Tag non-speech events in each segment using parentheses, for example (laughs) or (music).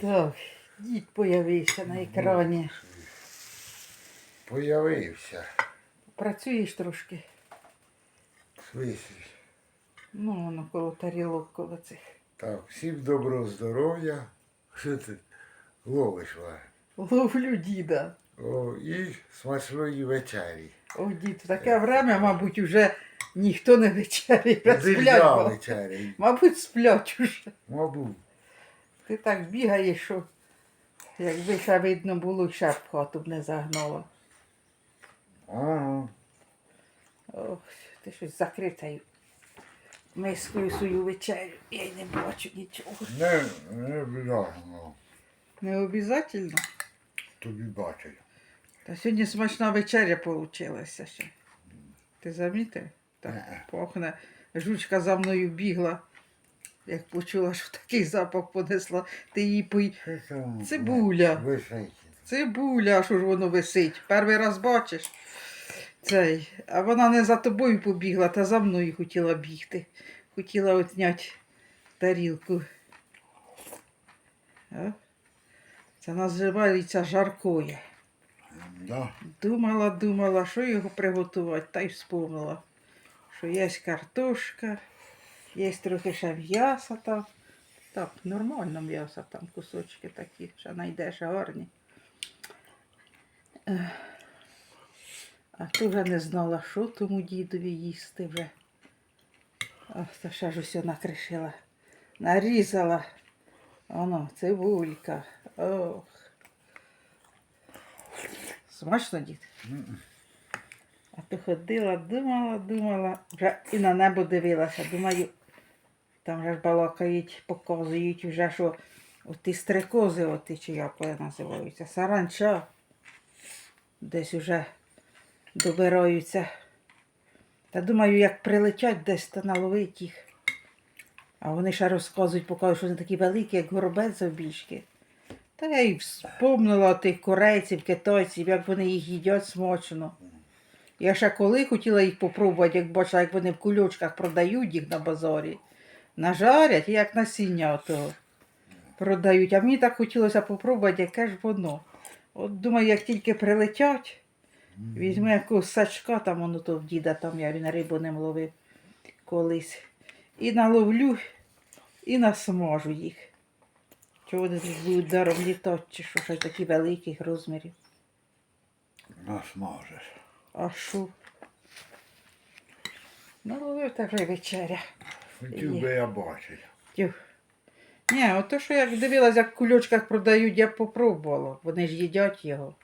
Так, дід появився на екрані. Появився. Працюєш трошки. В. Ну, воно коло тарілок, коло цих. Так, всім доброго здоров'я. Що ти ловиш Ва? Ловлю діда. О, і смачної вечері. О, дід, в таке время, мабуть, уже ніхто не вечеряє. Дивля вечері. мабуть, сплять уже. Мабуть. Ти так бігаєш, що якби ще видно було, ще б в хату б не загнало. Ага. Ох, ти щось закритою мискою свою вечерю. Я й не бачу нічого. Не, не бляхно. Не обов'язково. Тобі бачить. Та сьогодні смачна вечеря получилася ще. Ти замітив? Так, пахне. Жучка за мною бігла. Як почула, що такий запах понесла, ти її. Що? Цибуля. Висить. Цибуля, що ж воно висить. Перший раз бачиш. Цей. А вона не за тобою побігла, та за мною хотіла бігти. Хотіла отняти тарілку. А? Це називається жаркоє. Да. Думала, думала, що його приготувати, та й вспомнила, що є картошка, є трохи ще м'яса там. Так, нормально м'ясо там, кусочки такі, ще знайдеш гарні. А то вже не знала, що тому дідові їсти вже. Ох, та ще ж усе накришила. Нарізала. Воно, цибулька. Ох. Смачно, дід? А то ходила, думала, думала, вже і на небо дивилася. Думаю, там вже ж балакають, показують вже, що оті стрекози, оті, чи як вони називаються, саранча. Десь уже добираються. Та думаю, як прилетять десь, то наловить їх. А вони ще розказують, показують, що вони такі великі, як горобець завбільшки. Та я й вспомнила тих корейців, китайців, як вони їх їдять смачно. Я ще коли хотіла їх попробувати, як бачила, як вони в кульочках продають їх на базарі. Нажарять, як насіння того продають. А мені так хотілося попробувати, яке ж воно. От думаю, як тільки прилетять, візьму якогось сачка, там воно то в діда, там я він рибу не ловив колись. І наловлю, і насмажу їх. Чого вони тут будуть даром літати, чи що ж такі великих розмірів. Насмажеш. А що? Наловив та вже вечеря. Хотів би я бачити. Тю. Ні, ото що як дивилась, як в кульочках продають, я попробувала. Вони ж їдять його.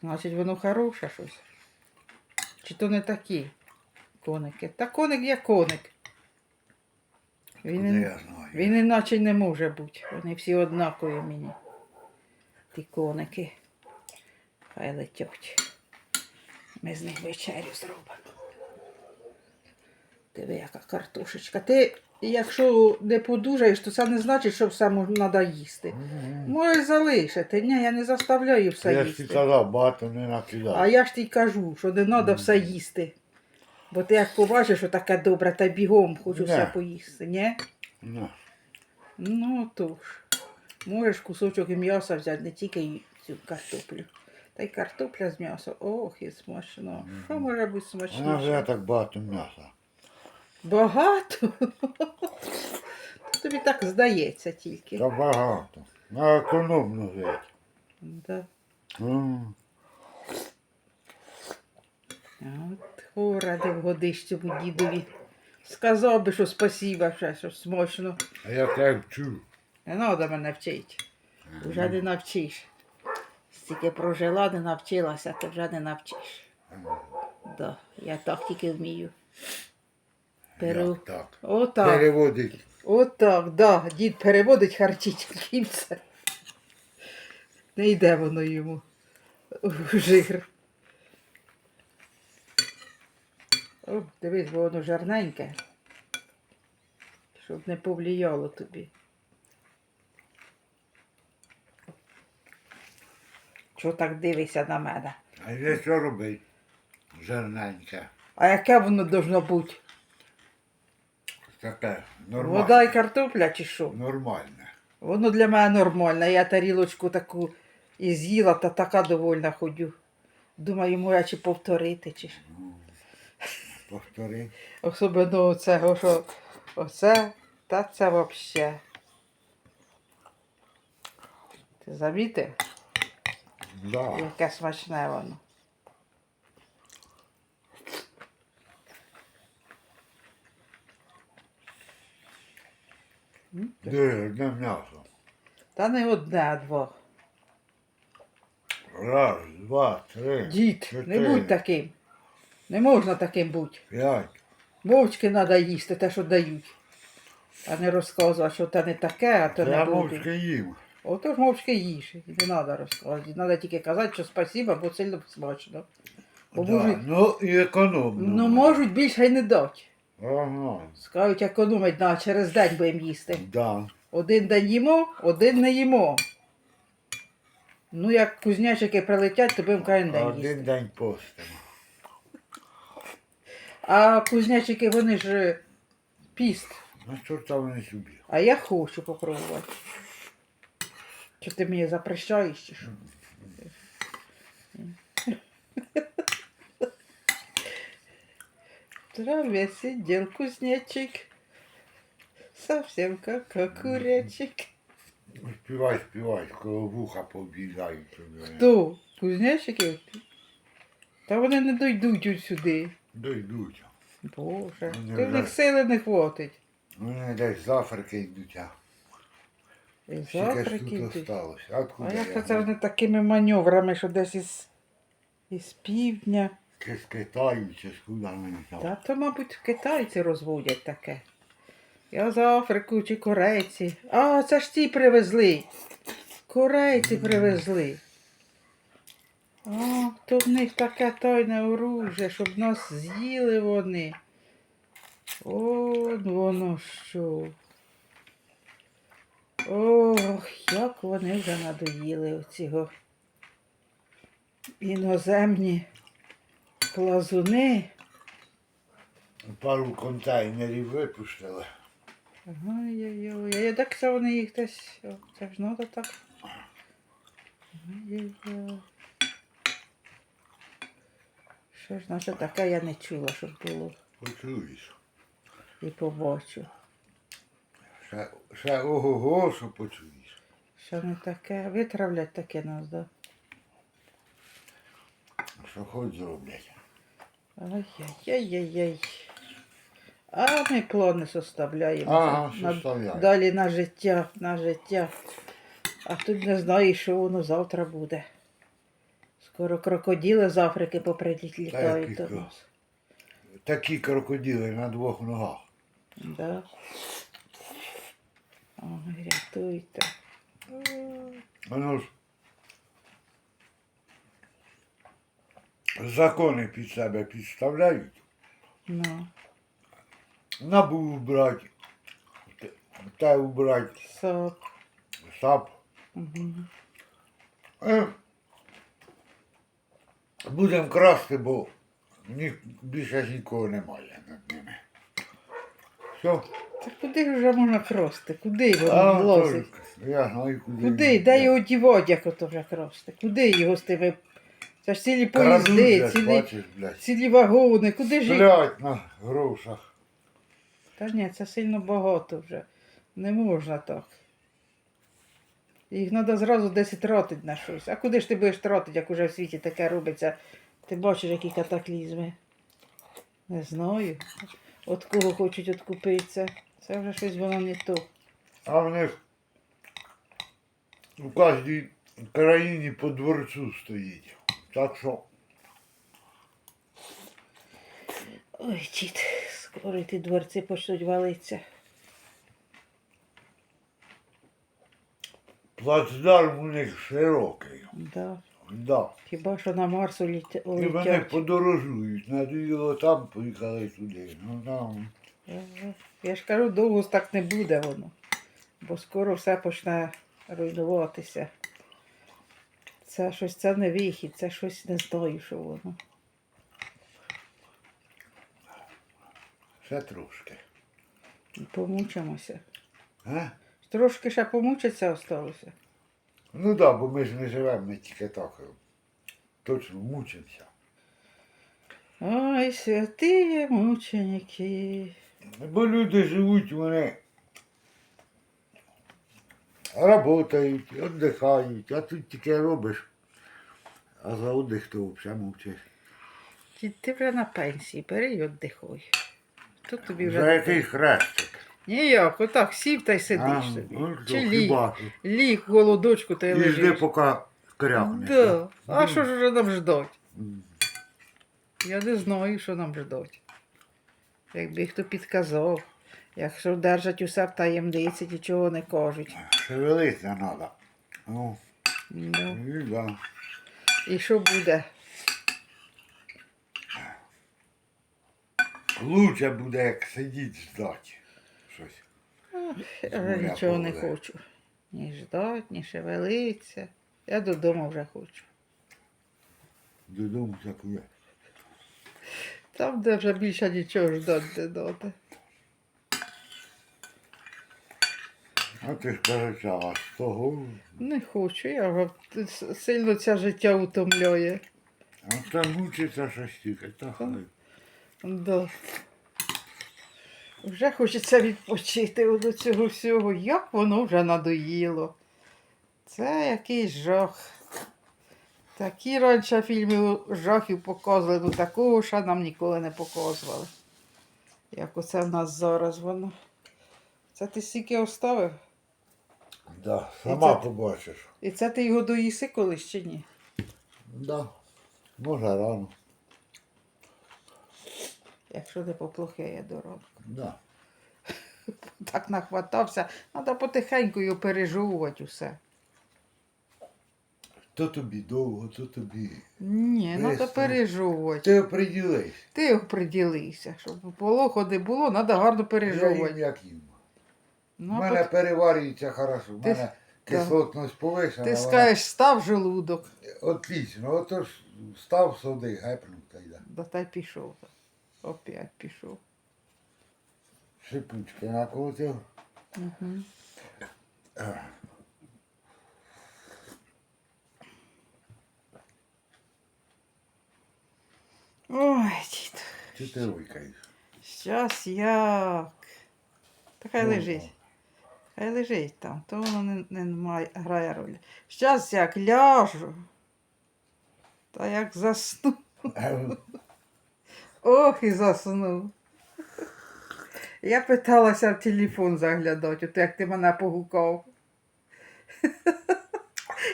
Значить, воно хороше щось. Чи то не такі коники? Та коник є коник. Він, я знаю? він іначе не може бути. Вони всі однакові мені. Ті коники. Хай летять. Ми з них вечерю зробимо. Диви, яка картошечка. Ти, якщо не подужаєш, то це не значить, що все треба їсти. Можеш залишити. Ні, я не заставляю все Я ж їсти. ти казав, багато не А накидав. я ж й кажу, що не треба все їсти. Бо ти як побачиш, що таке добре, та бігом хочу Не. все поїсти. Ні? На. Ну то ж. Можеш кусочок і м'яса взяти, не тільки цю картоплю. Та й картопля з м'ясом. Ох, і смачно. Що може бути Вона вже смачніше? так багато м'яса. Багато? Тобі так здається тільки. Та багато. На економну геть. Да. М. От хора, де вгодиш цьому дідові. Сказав би, що спасіба, ще, що смачно. А я тебе вчу. Не треба мене вчити. Вже не навчиш. Стільки прожила, не навчилася, ти вже не навчиш. Да, я так тільки вмію. Перу. Як так? Отак. Переводить. Отак, да. Дід переводить харчі і все. Не йде воно йому. в Жир. О, дивись, бо воно жарненьке. Щоб не повлияло тобі. Чого так дивишся на мене? А я що робить? Жирненьке. А яке воно должно бути? Таке нормальне. Вода і картопля чи що? Нормальне. Воно для мене нормально. Я тарілочку таку і з'їла, та така довольна ходю. Думаю, може чи повторити, чи ж. Повтори. Особливо оцього, що оце, та це взагалі. Ти замітив, Да. яке смачне воно. Де одне м'ясо. Та не одне, а двох. Раз, два, три. Дід, не будь таким. Не можна таким бути. П'ять. Мовчки треба їсти те, що дають. А не розказувати, що це не таке, а то не я буде. мовчки їм. Отож мовчки їж. Не треба розказувати. Треба тільки казати, що спасіба, бо сильно смачно. Бо Да. можуть, Ну і економно. ну, можуть більше й не дати. Ага. Скажуть, економить на через день будемо їсти. Да. Один день їмо, один не їмо. Ну, як кузнячики прилетять, то будемо кожен день їсти. Один день постимо. А кузнячики, вони ж е, піст. Ну що там вони собі? А я хочу попробувати. Чи ти мені запрещаєш чи що? (laughs) В траве сидел кузнечик, совсем как окурячик. Співай, співай, коли вуха побігають. Хто? Кузнечики? Та вони не дойдуть от сюди. Дойдуть. Боже, Ну, ти в них сили не хватить. Вони десь з Африки йдуть, а І з Африки тут йдуть. осталось. А Откуда як я це знаю? вони такими маневрами, що десь із, із півдня. Чи з Китаю, чи з куди вони там. Та то, мабуть, китайці розводять таке. Я з Африку чи корейці. А, це ж ті привезли. Корейці привезли. А, то в них таке тайне оружие, щоб нас з'їли вони. От воно що. Ох, як вони вже надоїли оцього. Іноземні плазуни. Пару контейнерів випустили. Ой-ой-ой, я так це вони їх десь. Це ж надо так. Що ж наче таке я не чула, щоб було. Почуєш. І побачу. Ще, ще ого-го, що почуєш. Що не таке. Витравлять таке нас, да? Що хоч зроблять. Ай-яй-яй-яй. А ми плани составляємо. Ага, На- составляємо. Далі на життя, на життя. А тут не знаю, що воно завтра буде. Скоро крокодили з Африки поприлітають до нас. Такі крокодили на двох ногах. Да. Ой, рятуйте. Воно ж закони під себе підставляють. Ну, Набу убрати, те- убрати, сок. сап. Угу. Е, Будемо красти, бо ні, більше ж нікого немає над ними. Все. Та куди ж вже можна крости? Куди його А, лозить? то Я знаю, куди. Куди? Де його дівать, як ото вже крости? Куди його з тими? Це ж цілі поїзди, же, цілі, бачиш, блядь. цілі вагони. Куди ж їх? Сплять на грошах. Та ж ні, це сильно багато вже. Не можна так. Їх треба зразу десь тратити на щось. А куди ж ти будеш тратити, як уже в світі таке робиться? Ти бачиш, які катаклізми. Не знаю. От кого хочуть откупитися. Це вже щось воно не то. А в них у кожній країні по дворцю стоїть. Так що Ой, дід, скоро ті дворці почнуть валитися. плацдарм у них широкий. Да. Да. Хіба що на Марс уліт... І вони подорожують. Надоїло там, поїхали туди. Ну там. Я ж кажу, довго так не буде воно. Бо скоро все почне руйнуватися. Це щось, це не вихід, це щось не знаю, що воно. Ще трошки. Помучимося. А? Трошки ще помучиться осталося. Ну так, да, бо ми ж не живемо, ми тільки так. Точно мучимося. Ой, святі мученики. Бо люди живуть, вони работають, віддихають, а тут тільки робиш. А за отдих то взагалі мовчиш. Ти вже на пенсії, бери і віддихуй. Тут тобі вже. За який хрестик? Ніяк, отак сів та й сидиш А, собі. ну, Чи то ліг, хіба ліг в голодочку та й І жди, лежиш. поки крякне. Да. А що ж вже нам ждать? Я не знаю, що нам ждать. Якби хто підказав. Якщо держать усе в таємниці, нічого не кажуть. Шевелитися треба. Ну, Ну, і да. і що буде? Лучше буде, як сидіти ждати. Щось. Я Моя нічого не хочу. Ні ждать, ні шевелиться. Я додому вже хочу. Додому такує. Там, де вже більше нічого ждать не надо. А ти ж а з того, Не хочу, я сильно це життя утомляє. а там мучиться щось тільки, та хай. Да. Вже хочеться відпочити до цього всього. Як воно вже надоїло. Це якийсь жах. Такі раніше фільми жахів показували, ну такого ще нам ніколи не показували. Як оце в нас зараз воно. Це ти стільки оставив? Да, сама це- побачиш. І це ти його доїси колись чи ні? Да. Може рано. Якщо не поплохеє дорога. Да. (laughs) Так нахватався, треба потихеньку його пережовувати усе. То тобі довго, то тобі. Ні, треба Весело. пережовувати. Ти оприділись. Ти оприділився, щоб полоху не було, треба гарно Я їм пережовувати. як їм. У Ну, а мене пот- переварюється хорошо. У Ти- мене кислотність повишена. ти вона- скажеш, став желудок, Отлично. Отож став сюди, гепнув та йде. да та й пішов. Опять пішов. Шипучки накрутив. Угу. Ой, дід, Чи ти викаєш? щас як. Та хай Ну, лежить. Хай лежить там, то воно не, не має, грає роль. Щас як ляжу. Та як засну. Ох, і заснув. Я питалася в телефон заглядати, от як ти мене погукав.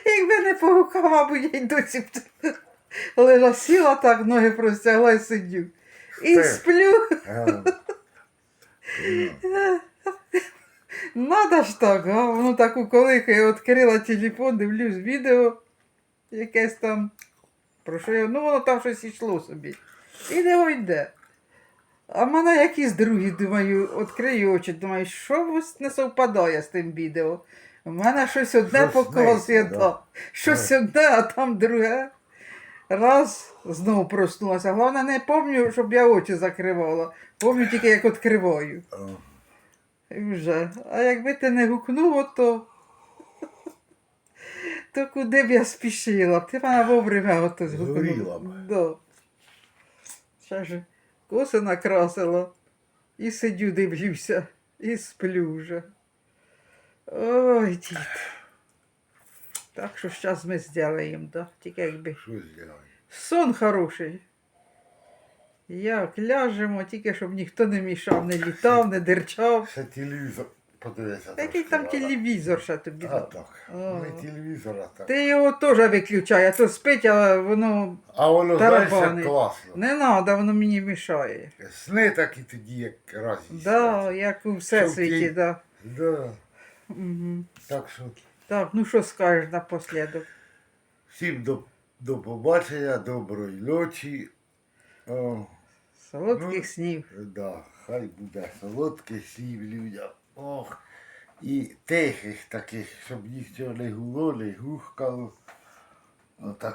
Якби не погукав, мабуть, я й досі б лежа сіла так, ноги простягла і сидю. І сплю. Надо ж так, а воно так уколикає, відкрила телефон, дивлюсь відео якесь там. Про що я, ну воно там щось йшло собі. І не йде. А в мене якісь другі, думаю, відкрию очі, думаю, що не совпадає з тим відео. У мене щось одне показує, да. щось одне, а там друге. Раз знову проснулася. Головне, не пам'ятаю, щоб я очі закривала. Пам'ятаю тільки, як відкриваю. Вже. А якби ти не гукнув, то. То куди б я спішила? Ти мене вовремя ото згукнула. Да. Ще ж коси накрасила. І сидю, дивлюся, і сплю вже. Ой, дід. Так що зараз ми зробимо, да? Тільки якби. що зробити? Сон хороший. Як ляжемо, тільки щоб ніхто не мішав, не літав, не дирчав. Ще телевізор подивися. Який там телевізор ще тобі? А так. О. Не телевізор, а так. Ти його теж виключай, а то спить, а воно А воно знаєш, класно. не треба, воно мені мішає. Сни такі тоді, як раз. Да, як у всесвіті, Щоб да. Да. Угу. Так що Так, ну що скажеш напослідок? всім до, до побачення, доброї ночі. О, Солодких Ну, снів. да, хай буде солодких снів людям. Ох. І тихих таких, щоб нічого не гуло, не гухкало. Отак